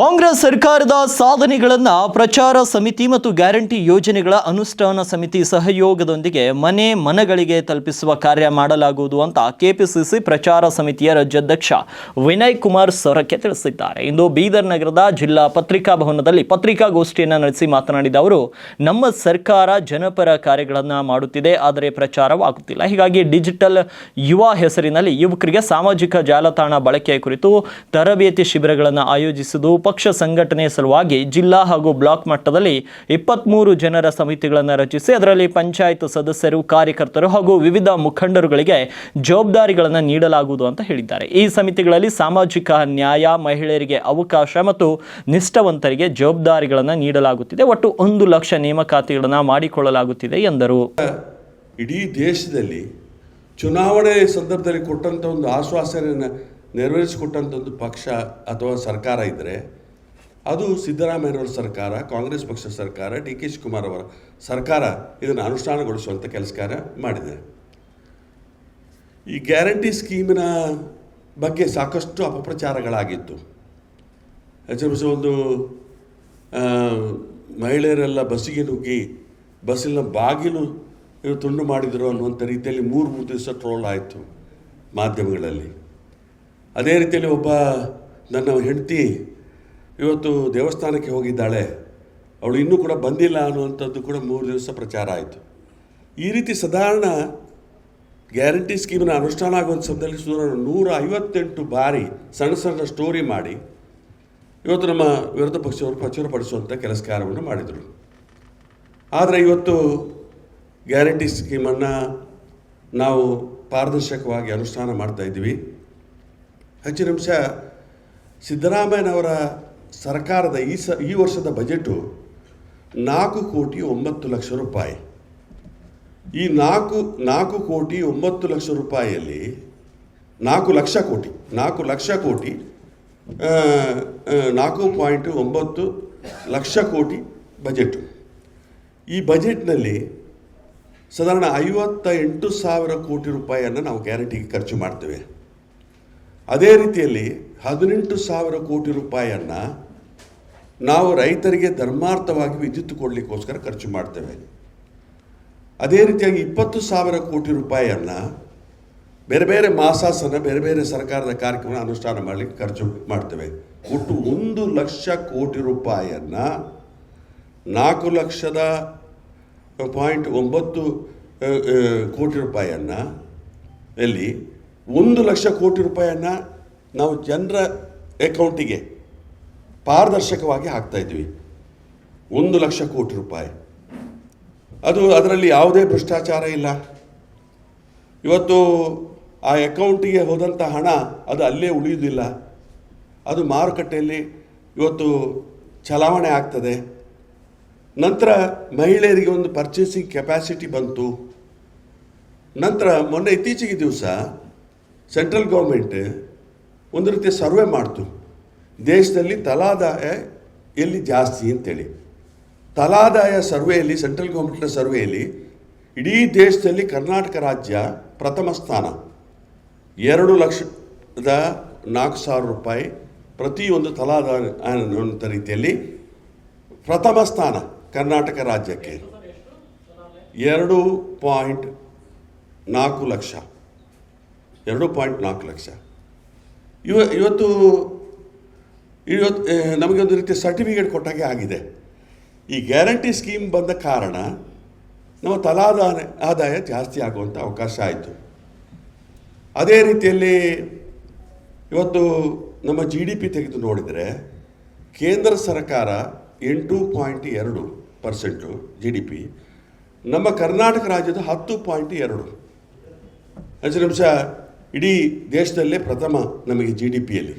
ಕಾಂಗ್ರೆಸ್ ಸರ್ಕಾರದ ಸಾಧನೆಗಳನ್ನು ಪ್ರಚಾರ ಸಮಿತಿ ಮತ್ತು ಗ್ಯಾರಂಟಿ ಯೋಜನೆಗಳ ಅನುಷ್ಠಾನ ಸಮಿತಿ ಸಹಯೋಗದೊಂದಿಗೆ ಮನೆ ಮನಗಳಿಗೆ ತಲುಪಿಸುವ ಕಾರ್ಯ ಮಾಡಲಾಗುವುದು ಅಂತ ಕೆಪಿಸಿಸಿ ಪ್ರಚಾರ ಸಮಿತಿಯ ರಾಜ್ಯಾಧ್ಯಕ್ಷ ವಿನಯ್ ಕುಮಾರ್ ಸೊರಕೆ ತಿಳಿಸಿದ್ದಾರೆ. ಇಂದು ಬೀದರ್ ನಗರದ ಜಿಲ್ಲಾ ಪತ್ರಿಕಾ ಭವನದಲ್ಲಿ ಪತ್ರಿಕಾಗೋಷ್ಠಿಯನ್ನು ನಡೆಸಿ ಮಾತನಾಡಿದ ಅವರು, ನಮ್ಮ ಸರ್ಕಾರ ಜನಪರ ಕಾರ್ಯಗಳನ್ನು ಮಾಡುತ್ತಿದೆ, ಆದರೆ ಪ್ರಚಾರವಾಗುತ್ತಿಲ್ಲ. ಹೀಗಾಗಿ ಡಿಜಿಟಲ್ ಯುವ ಹೆಸರಿನಲ್ಲಿ ಯುವಕರಿಗೆ ಸಾಮಾಜಿಕ ಜಾಲತಾಣ ಬಳಕೆಯ ಕುರಿತು ತರಬೇತಿ ಶಿಬಿರಗಳನ್ನು ಆಯೋಜಿಸುವುದು ಪಕ್ಷ ಸಂಘಟನೆ ಸಲುವಾಗಿ ಜಿಲ್ಲಾ ಹಾಗೂ ಬ್ಲಾಕ್ ಮಟ್ಟದಲ್ಲಿ ಇಪ್ಪತ್ಮೂರು ಜನರ ಸಮಿತಿಗಳನ್ನು ರಚಿಸಿ ಅದರಲ್ಲಿ ಪಂಚಾಯತ್ ಸದಸ್ಯರು, ಕಾರ್ಯಕರ್ತರು ಹಾಗೂ ವಿವಿಧ ಮುಖಂಡರುಗಳಿಗೆ ಜವಾಬ್ದಾರಿಗಳನ್ನು ನೀಡಲಾಗುವುದು ಅಂತ ಹೇಳಿದ್ದಾರೆ. ಈ ಸಮಿತಿಗಳಲ್ಲಿ ಸಾಮಾಜಿಕ ನ್ಯಾಯ, ಮಹಿಳೆಯರಿಗೆ ಅವಕಾಶ ಮತ್ತು ನಿಷ್ಠಾವಂತರಿಗೆ ಜವಾಬ್ದಾರಿಗಳನ್ನು ನೀಡಲಾಗುತ್ತಿದೆ. ಒಟ್ಟು ಒಂದು ಲಕ್ಷ ನೇಮಕಾತಿಗಳನ್ನು ಮಾಡಿಕೊಳ್ಳಲಾಗುತ್ತಿದೆ ಎಂದರು. ಇಡೀ ದೇಶದಲ್ಲಿ ಚುನಾವಣೆ ಸಂದರ್ಭದಲ್ಲಿ ಕೊಟ್ಟಂಥ ಒಂದು ಆಶ್ವಾಸನೆಯನ್ನು ನೆರವೇರಿಸಿಕೊಟ್ಟಂಥ ಒಂದು ಪಕ್ಷ ಅಥವಾ ಸರ್ಕಾರ ಇದ್ದರೆ ಅದು ಸಿದ್ದರಾಮಯ್ಯನವರ ಸರ್ಕಾರ, ಕಾಂಗ್ರೆಸ್ ಪಕ್ಷ ಸರ್ಕಾರ ಡಿ ಕೆ ಶಿವಕುಮಾರ್ ಅವರ ಸರ್ಕಾರ ಇದನ್ನು ಅನುಷ್ಠಾನಗೊಳಿಸುವಂಥ ಕೆಲಸ ಕಾರ್ಯ ಮಾಡಿದೆ. ಈ ಗ್ಯಾರಂಟಿ ಸ್ಕೀಮಿನ ಬಗ್ಗೆ ಸಾಕಷ್ಟು ಅಪಪ್ರಚಾರಗಳಾಗಿತ್ತು. ಹೆಚ್ಚು ಒಂದು ಮಹಿಳೆಯರೆಲ್ಲ ಬಸ್ಸಿಗೆ ನುಗ್ಗಿ, ಬಸ್ಸಿನ ಬಾಗಿಲು ತುಂಡು ಮಾಡಿದರು ಅನ್ನುವಂಥ ರೀತಿಯಲ್ಲಿ ಮೂರು ಮೂರು ದಿವಸ ಟ್ರೋಲ್ ಆಯಿತು ಮಾಧ್ಯಮಗಳಲ್ಲಿ. ಅದೇ ರೀತಿಯಲ್ಲಿ ಒಬ್ಬ ನನ್ನ ಹೆಂಡತಿ ಇವತ್ತು ದೇವಸ್ಥಾನಕ್ಕೆ ಹೋಗಿದ್ದಾಳೆ, ಅವಳು ಇನ್ನೂ ಕೂಡ ಬಂದಿಲ್ಲ ಅನ್ನುವಂಥದ್ದು ಕೂಡ ಮೂರು ದಿವಸ ಪ್ರಚಾರ ಆಯಿತು. ಈ ರೀತಿ ಸಾಧಾರಣ ಗ್ಯಾರಂಟಿ ಸ್ಕೀಮಿನ ಅನುಷ್ಠಾನ ಆಗುವಂಥ ಸಮಯದಲ್ಲಿ ಸುಮಾರು ನೂರ ಐವತ್ತೆಂಟು ಬಾರಿ ಸಣ್ಣ ಸಣ್ಣ ಸ್ಟೋರಿ ಮಾಡಿ ಇವತ್ತು ನಮ್ಮ ವಿರೋಧ ಪಕ್ಷವರು ಪ್ರಚುರಪಡಿಸುವಂಥ ಕೆಲಸ ಕಾರ್ಯವನ್ನು ಮಾಡಿದರು. ಆದರೆ ಇವತ್ತು ಗ್ಯಾರಂಟಿ ಸ್ಕೀಮನ್ನು ನಾವು ಪಾರದರ್ಶಕವಾಗಿ ಅನುಷ್ಠಾನ ಮಾಡ್ತಾ ಇದ್ದೀವಿ. ಹೆಚ್ಚಿನ ಅಂಶ ಸಿದ್ದರಾಮಯ್ಯನವರ ಸರ್ಕಾರದ ಈ ಸ, ಈ ವರ್ಷದ ಬಜೆಟು ನಾಲ್ಕು ಕೋಟಿ ಒಂಬತ್ತು ಲಕ್ಷ ರೂಪಾಯಿ. ಈ ನಾಲ್ಕು ನಾಲ್ಕು ಕೋಟಿ ಒಂಬತ್ತು ಲಕ್ಷ ರೂಪಾಯಿಯಲ್ಲಿ ನಾಲ್ಕು ಲಕ್ಷ ಕೋಟಿ, ನಾಲ್ಕು ಲಕ್ಷ ಕೋಟಿ ನಾಲ್ಕು ಪಾಯಿಂಟ್ ಒಂಬತ್ತು ಲಕ್ಷ ಕೋಟಿ ಬಜೆಟು. ಈ ಬಜೆಟ್ನಲ್ಲಿ ಸಾಧಾರಣ ಐವತ್ತ ಎಂಟು ಸಾವಿರ ಕೋಟಿ ರೂಪಾಯಿಯನ್ನು ನಾವು ಗ್ಯಾರಂಟಿಗೆ ಖರ್ಚು ಮಾಡ್ತೇವೆ. ಅದೇ ರೀತಿಯಲ್ಲಿ ಹದಿನೆಂಟು ಸಾವಿರ ಕೋಟಿ ರೂಪಾಯಿಯನ್ನು ನಾವು ರೈತರಿಗೆ ಧರ್ಮಾರ್ಥವಾಗಿ ವಿದ್ಯುತ್ ಕೊಡಲಿಕ್ಕೋಸ್ಕರ ಖರ್ಚು ಮಾಡ್ತೇವೆ. ಅದೇ ರೀತಿಯಾಗಿ ಇಪ್ಪತ್ತು ಸಾವಿರ ಕೋಟಿ ರೂಪಾಯಿಯನ್ನು ಬೇರೆ ಬೇರೆ ಮಾಸಾಸನ, ಬೇರೆ ಬೇರೆ ಸರ್ಕಾರದ ಕಾರ್ಯಕ್ರಮ ಅನುಷ್ಠಾನ ಮಾಡಲಿಕ್ಕೆ ಖರ್ಚು ಮಾಡ್ತೇವೆ. ಒಟ್ಟು ಒಂದು ಲಕ್ಷ ಕೋಟಿ ರೂಪಾಯಿಯನ್ನು ನಾಲ್ಕು ಲಕ್ಷದ ಪಾಯಿಂಟ್ ಒಂಬತ್ತು ಕೋಟಿ ರೂಪಾಯಿಯನ್ನು ಎಲ್ಲಿ? ಒಂದು ಲಕ್ಷ ಕೋಟಿ ರೂಪಾಯಿಯನ್ನು ನಾವು ಜನರ ಅಕೌಂಟಿಗೆ ಪಾರದರ್ಶಕವಾಗಿ ಹಾಕ್ತಾ ಇದ್ವಿ. ಒಂದು ಲಕ್ಷ ಕೋಟಿ ರೂಪಾಯಿ. ಅದು ಅದರಲ್ಲಿ ಯಾವುದೇ ಭ್ರಷ್ಟಾಚಾರ ಇಲ್ಲ. ಇವತ್ತು ಆ ಅಕೌಂಟಿಗೆ ಹೋದಂಥ ಹಣ ಅದು ಅಲ್ಲೇ ಉಳಿಯುವುದಿಲ್ಲ. ಅದು ಮಾರುಕಟ್ಟೆಯಲ್ಲಿ ಇವತ್ತು ಚಲಾವಣೆ ಆಗ್ತದೆ. ನಂತರ ಮಹಿಳೆಯರಿಗೆ ಒಂದು ಪರ್ಚೇಸಿಂಗ್ ಕೆಪ್ಯಾಸಿಟಿ ಬಂತು. ನಂತರ ಮೊನ್ನೆ ಇತ್ತೀಚೆಗೆ ದಿವಸ ಸೆಂಟ್ರಲ್ ಗೌರ್ಮೆಂಟ್ ಒಂದು ರೀತಿಯ ಸರ್ವೆ ಮಾಡ್ತು. ದೇಶದಲ್ಲಿ ತಲಾದಾಯ ಎಲ್ಲಿ ಜಾಸ್ತಿ ಅಂತೇಳಿ. ತಲಾದಾಯ ಸರ್ವೆಯಲ್ಲಿ, ಸೆಂಟ್ರಲ್ ಗೌರ್ಮೆಂಟ್ನ ಸರ್ವೆಯಲ್ಲಿ ಇಡೀ ದೇಶದಲ್ಲಿ ಕರ್ನಾಟಕ ರಾಜ್ಯ ಪ್ರಥಮ ಸ್ಥಾನ. ಎರಡು ಲಕ್ಷದ ನಾಲ್ಕು ಸಾವಿರ ರೂಪಾಯಿ ಪ್ರತಿಯೊಂದು ತಲಾದಾಯ ರೀತಿಯಲ್ಲಿ ಪ್ರಥಮ ಸ್ಥಾನ ಕರ್ನಾಟಕ ರಾಜ್ಯಕ್ಕೆ. ಎರಡು ಪಾಯಿಂಟ್ ನಾಲ್ಕು ಲಕ್ಷ. ಎರಡು ಪಾಯಿಂಟ್ ನಾಲ್ಕು ಲಕ್ಷ. ಇವ, ಇವತ್ತು ಇವತ್ತು ನಮಗೆ ಒಂದು ರೀತಿಯ ಸರ್ಟಿಫಿಕೇಟ್ ಕೊಟ್ಟಾಗೆ ಆಗಿದೆ. ಈ ಗ್ಯಾರಂಟಿ ಸ್ಕೀಮ್ ಬಂದ ಕಾರಣ ನಮ್ಮ ತಲಾದಾಯ ಆದಾಯ ಜಾಸ್ತಿ ಆಗುವಂಥ ಅವಕಾಶ ಆಯಿತು. ಅದೇ ರೀತಿಯಲ್ಲಿ ಇವತ್ತು ನಮ್ಮ ಜಿ ಡಿ ಪಿ ತೆಗೆದು ನೋಡಿದರೆ ಕೇಂದ್ರ ಸರ್ಕಾರ ಎಂಟು ಪಾಯಿಂಟ್ ಎರಡು ಪರ್ಸೆಂಟು ಜಿ ಡಿ ಪಿ ನಮ್ಮ ಕರ್ನಾಟಕ ರಾಜ್ಯದ ಹತ್ತು ಪಾಯಿಂಟ್ ಎರಡು. ಹೆಚ್ಚು ನಿಮಿಷ. ಇಡೀ ದೇಶದಲ್ಲೇ ಪ್ರಥಮ ನಮಗೆ ಜಿ ಡಿ ಪಿಯಲ್ಲಿ